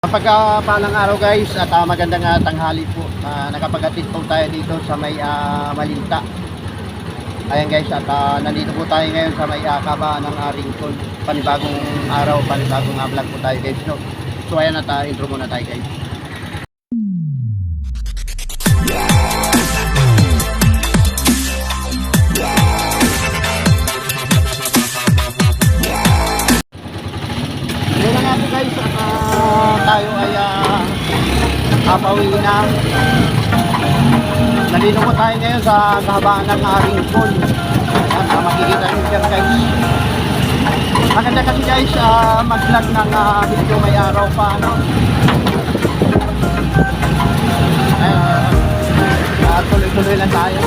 Pagkapalang araw guys at ah, magandang ah, tanghali po. Ah, nakapag-atid po tayo dito sa may ah, Malinta. Ayan guys at ah, nandito po tayo ngayon sa may uh, kabaan ng uh, Rincon. Panibagong araw, panibagong uh, vlog po tayo guys. No? So ayan at ah, intro muna tayo guys. Kapawi na. Nandito po tayo ngayon sa kahabaan ng uh, Rincon. Ayan, ah, makikita nyo dyan guys. Maganda kasi guys ah, mag-vlog ng ah, video may araw pa. No? Ayan, ah, tuloy-tuloy lang tayo.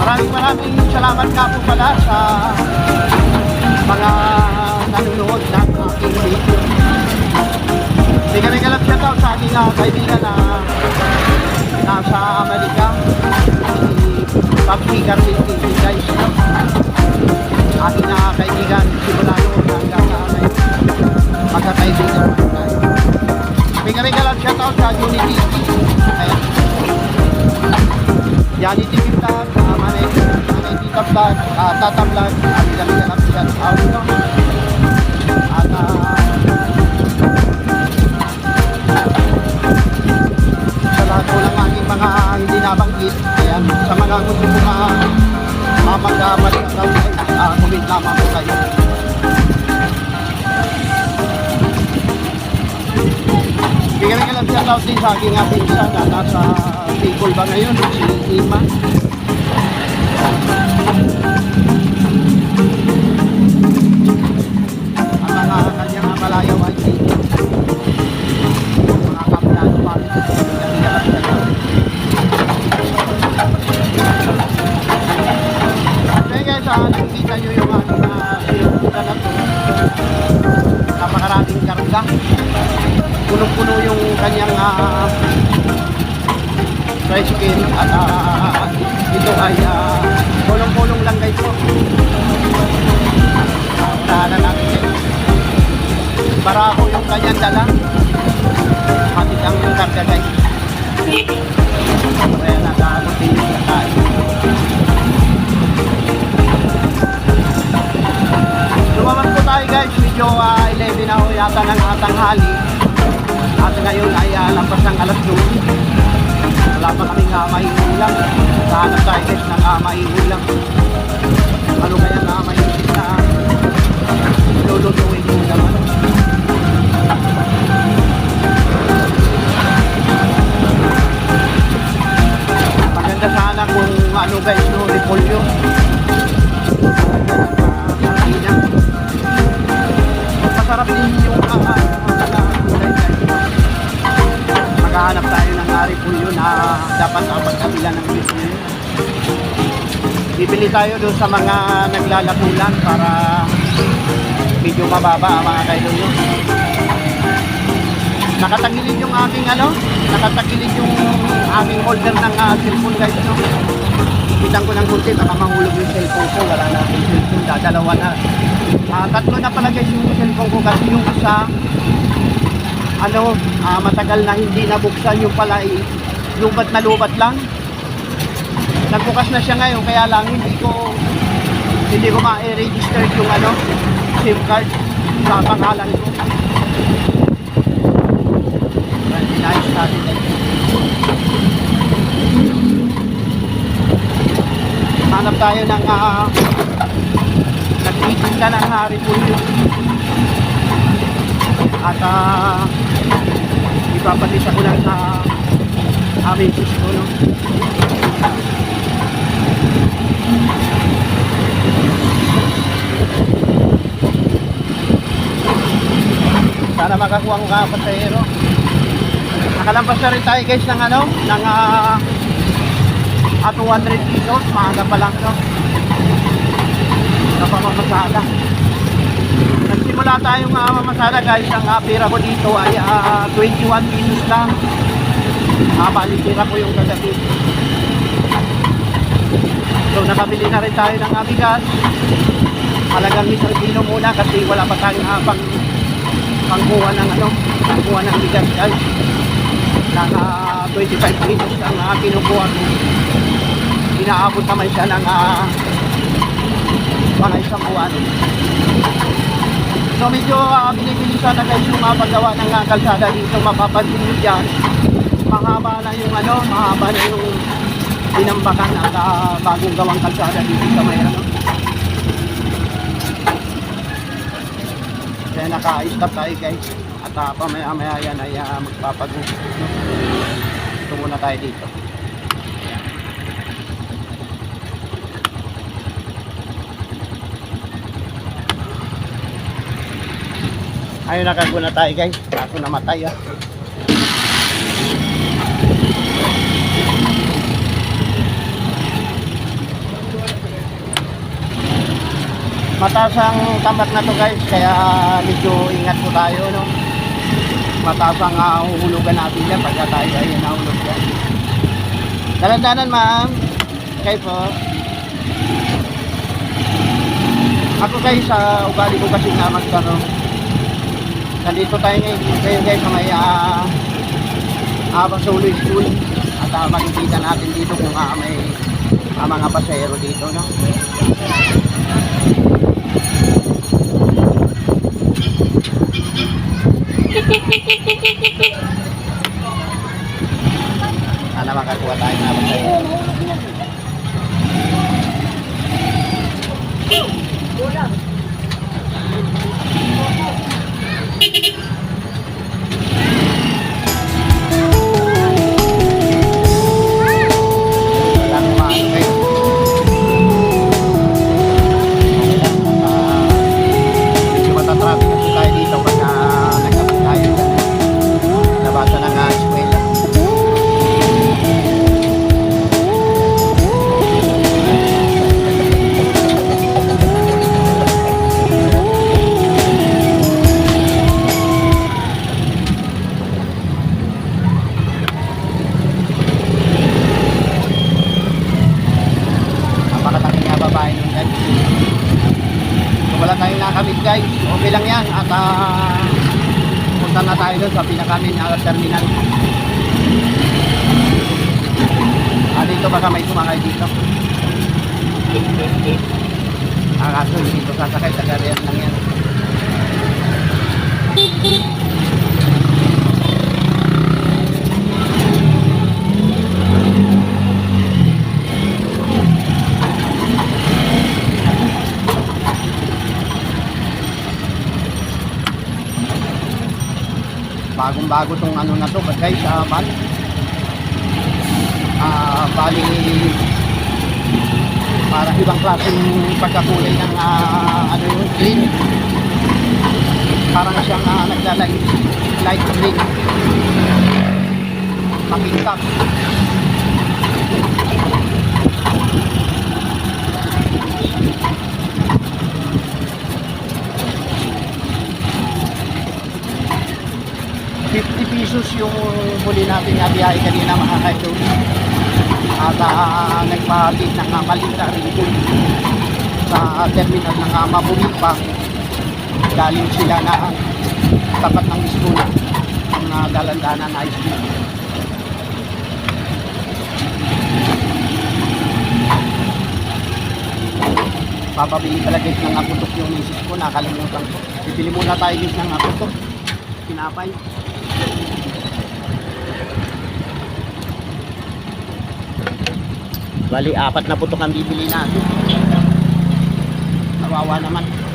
Maraming maraming salamat nga po pala sa mga nanonood ng aking video. Bigyan may galap shoutout sa aking uh, kaibigan na nasa Amerika. Si Papi Carlin TV guys. Aking uh, kaibigan simula noon hanggang sa ngayon. Magkakaibigan rin tayo. Bigyan may galap shoutout sa Unity TV. Ayan. Yani TV Vlog, uh, Manay, Manay Tita Vlog, uh, Tata Vlog, uh, bilang bilang ang bilang audio. At uh, hindi nabanggit, ayan, sa mga gusto ko ma mapagkamali ang raw, uh, comment lamang po kayo. Bigyan ka lang shoutout din sa aking ating isa na nasa Bicol ba ngayon, si Ima. Ang mga kanyang malayaw ay mga kaplano. Bigyan ka lang shoutout. Okay guys, ah, yung uh, sinukutan na to. Napakaraming karga punong-puno yung kanyang uh, tricycle at ah, ito ay uh, pulong-pulong lang guys po. Uh, unahan na natin guys. Barako yung kanyang dala. Hatid ang yung karga guys. Ng tanghali. At ngayon ay uh, lampas ng alas 2. Wala pa kaming uh, maiulang. Kahanap tayo guys ng uh, maiulang. Ano kaya na maiulang na lulutuin mo naman. Maganda sana kung ano guys, no, repolyo. Masarap din yung Maghahanap tayo ng aripulyo na dapat uh, magkabila ng repolyo. Bibili tayo doon sa mga naglalakulan para medyo mababa ang mga kailolo. Nakatagilid yung aming ano, nakatagilid yung aming holder ng uh, cellphone guys no. Kitang ko ng kunti, baka mahulog yung cellphone ko, wala na akong cellphone, dadalawa na. Ah, tatlo na pala guys yung cellphone ko kasi yung isa ano, ah, matagal na hindi nabuksan yung pala eh, lubat na lubat lang. Nagbukas na siya ngayon kaya lang hindi ko hindi ko ma-register yung ano, SIM card sa pangalan ko. Well, inayos natin. Hanap tayo ng uh, nagtitinda ng hari po yun. At uh, ipapatisa ko lang sa aming sisko, no? Sana makakuha ko ka pasahero. Nakalampas na rin tayo guys ng ano, ng uh, at 200 pesos, maaga pa lang no. Napamamasada. Nagsimula tayong uh, mamasada guys, ang uh, pera ko dito ay uh, 21 pesos lang. Ah, bali pera ko yung kagabi. So nakabili na rin tayo ng abigas. halagang isang kilo muna kasi wala pa tayong uh, pang pangkuha ng ano, pangkuha ng bigas guys. Naka 25 kilos ang uh, kinukuha ko. Inaabot naman siya ng uh, mga isang buwan. So medyo uh, binibilisan na guys yung mga paggawa ng uh, kalsada dito. Mapapansin nyo dyan. Mahaba na yung ano, mahaba na yung pinambakan at uh, bagong gawang kalsada dito sa may ano. Kaya naka-stop tayo guys. At uh, pamaya-maya yan ay uh, magpapago. Ito muna tayo dito. Ayun nakago na tayo guys. Ako namatay ah. Mataas ang tambak na to guys. Kaya medyo ingat po tayo no. Mataas ang uh, huhulugan natin yan pagka tayo ay nahulog yan. Dalan-danan ma'am. Kayo po. Ako guys, sa ugali ko kasi na magtanong. Nandito tayo ngayon, ngayon guys sa may uh, Abang Solo School at uh, makikita natin dito kung uh, may uh, mga pasahero dito no. Sana makakuha tayo ng pasahero. Walang Thank you. Hindi dito sasakay sa gariyan lang yan. bagong bago tong ano na to guys ah ban ah bali para ibang klaseng pagkakulay ng ah, ano yung green parang siyang uh, naglalay light green. Makintap pesos yung huli natin nga biyahe kanina mga kaidol at uh, nagpahatid ng uh, malita rin dun sa terminal ng uh, Mabulipa galing sila na tapat ng school ang uh, dalandanan na school. Papabili pala guys ng aputok yung misis ko nakalimutan ko. Bibili muna tayo guys ng aputok pinapay Bali, apat na putok ang bibili natin. Kawawa naman.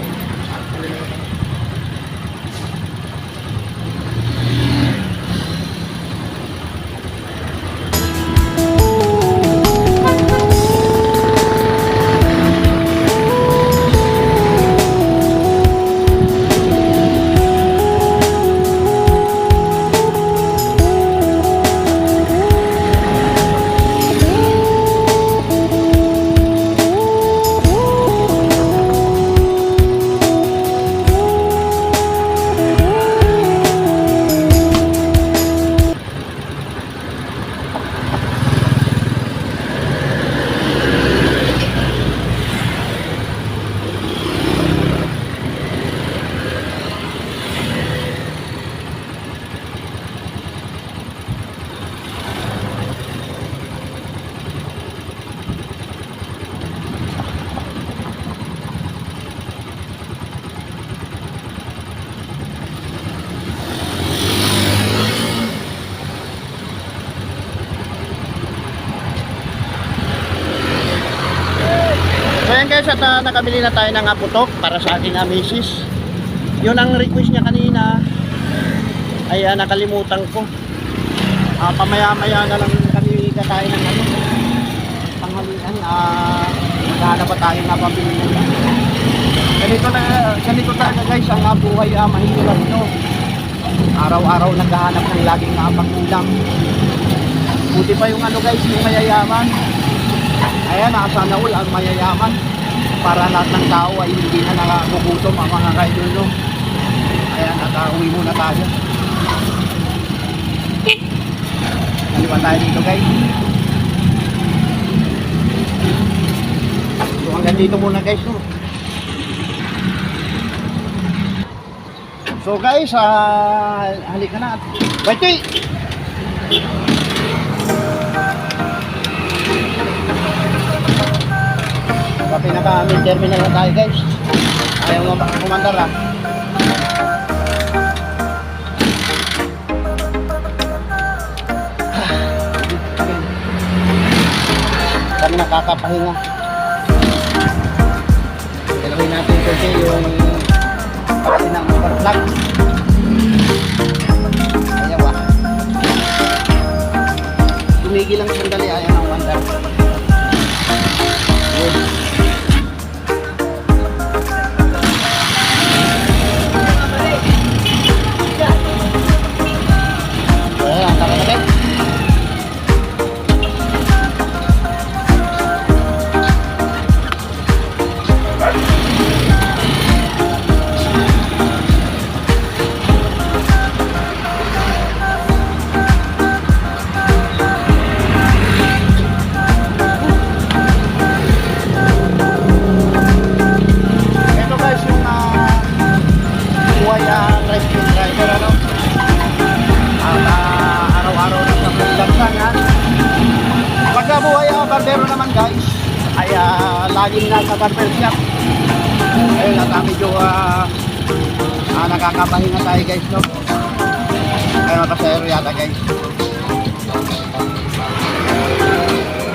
Guys, at ah, nakabili na tayo ng ah, putok para sa aking uh, misis. Yun ang request niya kanina. Ay ah, nakalimutan ko. Ah, pamaya-maya na lang kami kakain ng ano. Panghalian. Ah, maghanap pa tayo na pabili nila. Ganito na, ganito talaga guys, ang ah, buhay ah, mahirap no. Araw-araw naghahanap ng laging uh, pangulam. Buti pa yung ano guys, yung mayayaman. Ayan, nasa naul ang mayayaman. Para lahat ng tao ay hindi na nakakukutom ang mga kaidol no. Ayan, at uh, uwi muna tayo. Kaliwa tayo dito guys. So hanggang dito muna guys no. So guys, ah halika na. Bati! Sa pinaka-main terminal na tayo guys. Ayaw mo kumandar ah. Kami nakakapahinga. Ilagay natin kasi yung pati ng overplug. Ayaw ah. Tumigil lang sandali, ayaw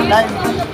来。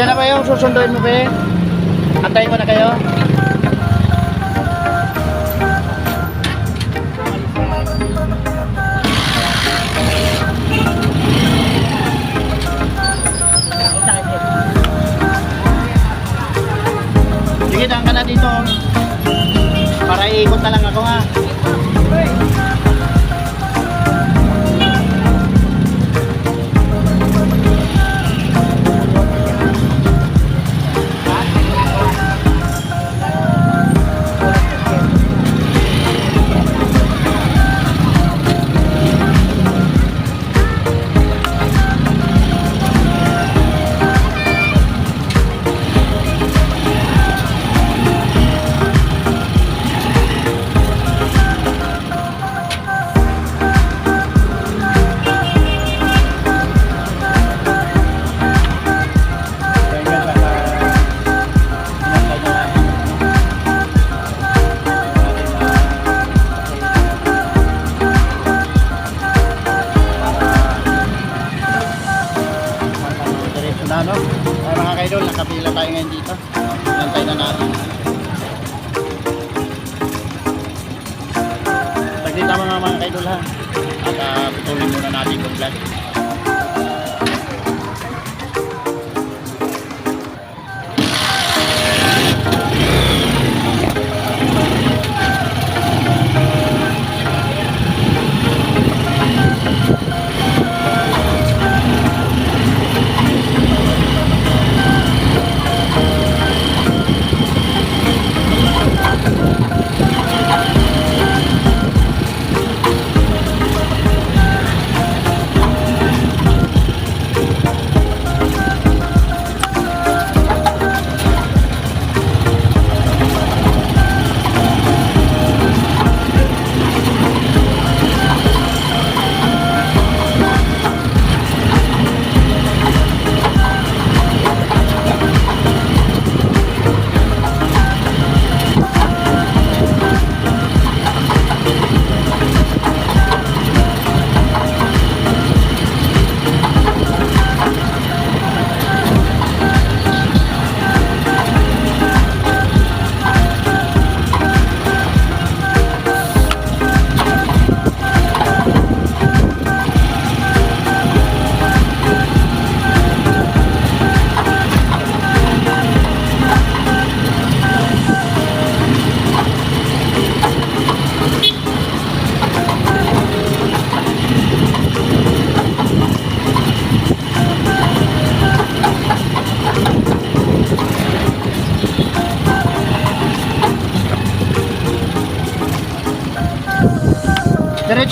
Nandiyan na ba yung susunduin mo, be? Antayin mo na kayo? Sige, daan ka na dito. Para iikot na lang ako ha.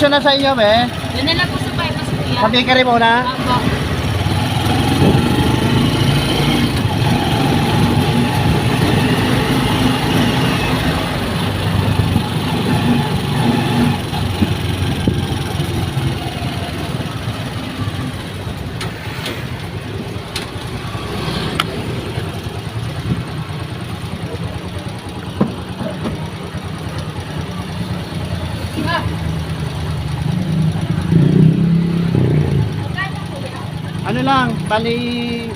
Na sa inyo, be. Yun na lang po sa bypass kuya. Sa bakery muna. Opo. Ano lang, bali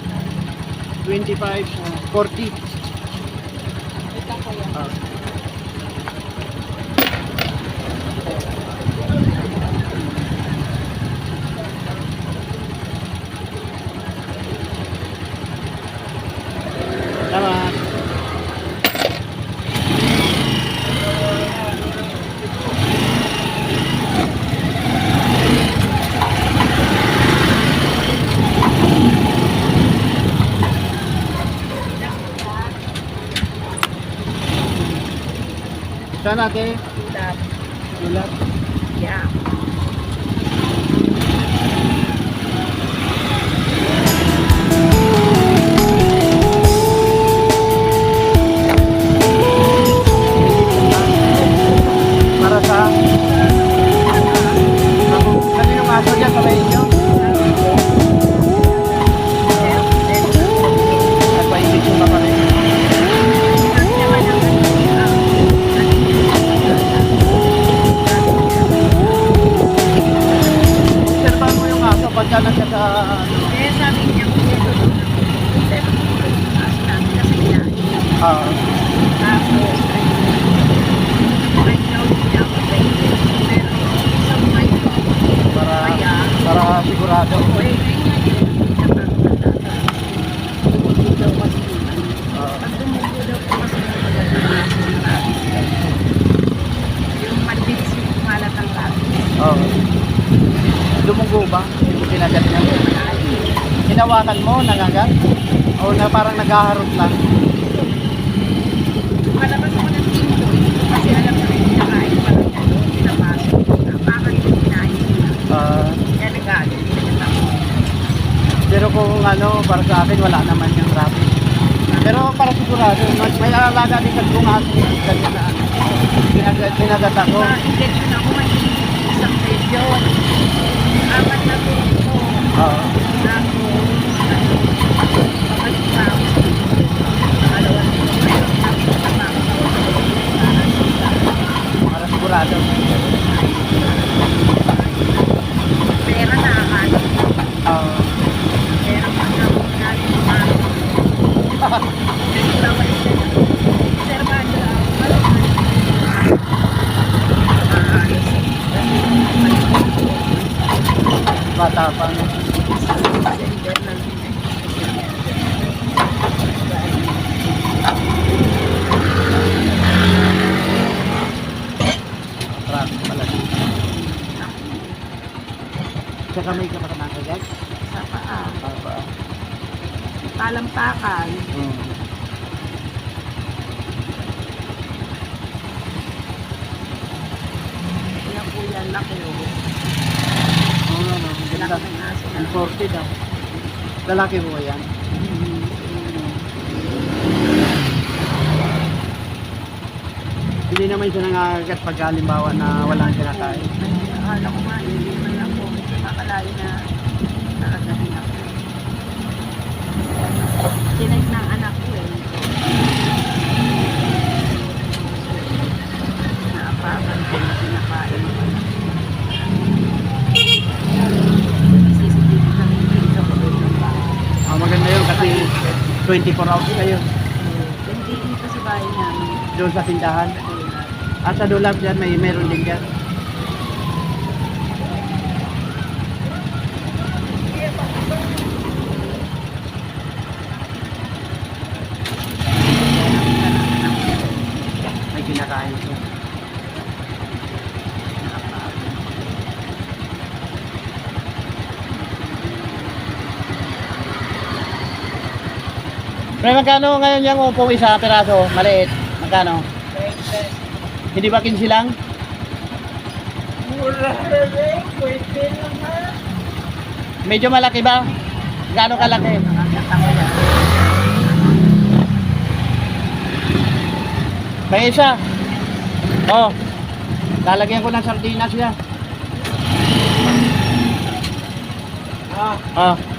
25, uh, 40. Ah. Salamat. Saan natin? Tulad. Ulat. Yeah. Para sa... Kanino kaso dyan sa may inyo? ka na siya sa... Kaya sabi niya po dito, kung sa'yo po, kasi niya. Oo. Tapos, Hinawakan mo, nagagat? O na parang naghaharot lang? Palabas ako ng pinto, kasi alam ko rin kinakain pa rin ano, pinapasok. Yung kinain. Ah, Kaya nagalit. pero kung ano, para sa akin, wala naman yung traffic. Pero para sigurado, mas may alaga din sa kung aso ganyan na ano. Kinagat, kinagat ako. Sa injection ako, may isang session. Apat na ito. Oo. Tapos, ano, pabalik pa ako sa pinto. Pangalawa na po, mayroon na ako sa mga para sigurado. Pera na akala. Oo. Pera pa na ako natin umano. Nagkawalik na lang. Observando ako. Maayos. bata pa. no? Sender lang. Traffic pala. Sa kamay ka pa ka nakagat? Sa paa. Papa. Talampakan. Hmm. Yan po yan. Laki o. Oo, ano, ang ganda. Laki ng aso na. Ang 40 daw. Lalaki mo yan. Hindi naman siya nangagat pag halimbawa na walang kinakain. Akala ko nga, hindi naman ako makalayo na nakagahin ako. Sinag ng anak ko eh. Naapakan ko na kinakain ko. CCTV kami dito sa kulay ng bahay. Ah, maganda yun kasi 24 hours kayo Hindi dito sa bahay namin. doon sa tindahan. At sa dulap dyan, may meron din dyan. May kinakain ko. Pre, magkano ngayon yung upong isa peraso? Maliit. Magkano? Hindi ba 15 lang? Medyo malaki ba? Gaano kalaki? May isa. Oh. Lalagyan ko ng sardinas yan. Ah. Ah.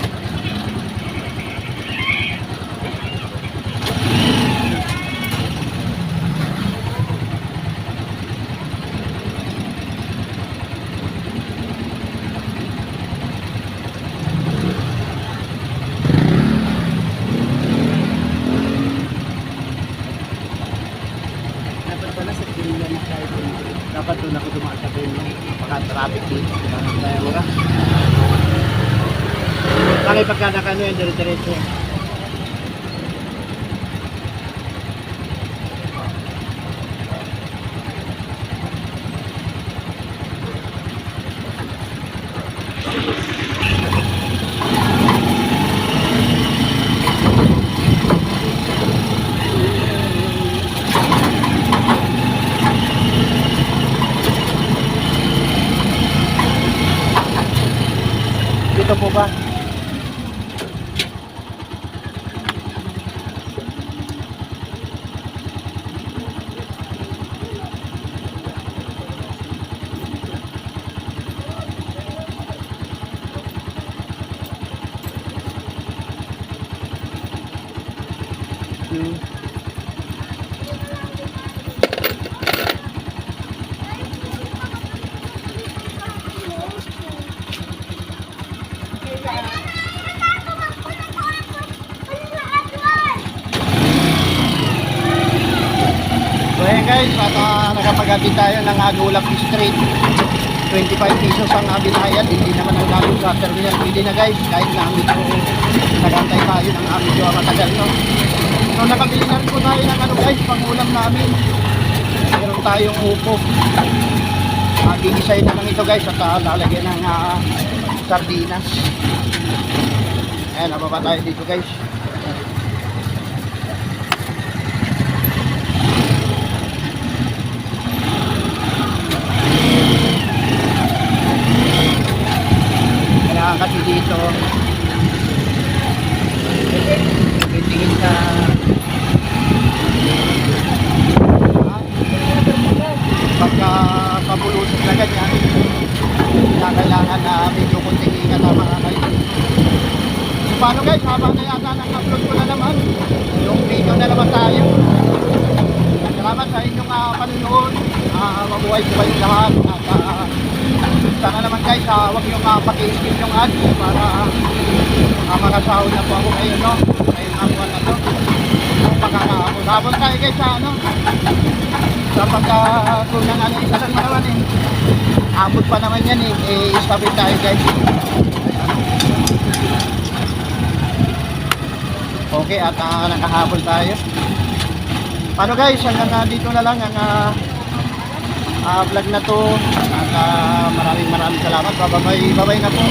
怎么办 nakapagati tayo ng Agulap Street. 25 pesos ang binayad, hindi naman ang namin sa terminal. Pwede na guys, kahit na medyo nagantay tayo ng medyo matagal no. So nakabili na rin po tayo ng ano guys, pangulam namin. Meron tayong upo. Uh, na lang ito guys at uh, ng uh, sardinas. Ayan, nababa tayo dito guys. Kailangan kasi dito. Titingin sa Ah, pagka pabulusok na ganyan kailangan na medyo kunting ingat ang mga kayo so paano guys? Habang na yata nag-upload ko na naman yung video na naman tayo. Salamat sa inyong uh, panunood uh, mabuhay ko kayong lahat. At ah, sana naman guys, uh, huwag yung uh, paki-skip yung ads para uh, makasahod na po ako ngayon, no? Ngayong hapon na to. Kung makakahapon. Hapon tayo guys sa ano? Sa pagkakunang ano, isa lang naman eh. Abot pa naman yan eh. Eh, istapit tayo guys. Okay, at uh, nakahapon tayo. Paano guys, hanggang uh, dito na lang ang uh, ah, vlog na to. At ah, maraming maraming salamat. Babay babay na po.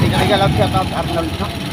Hindi ka shout out Arnold. no?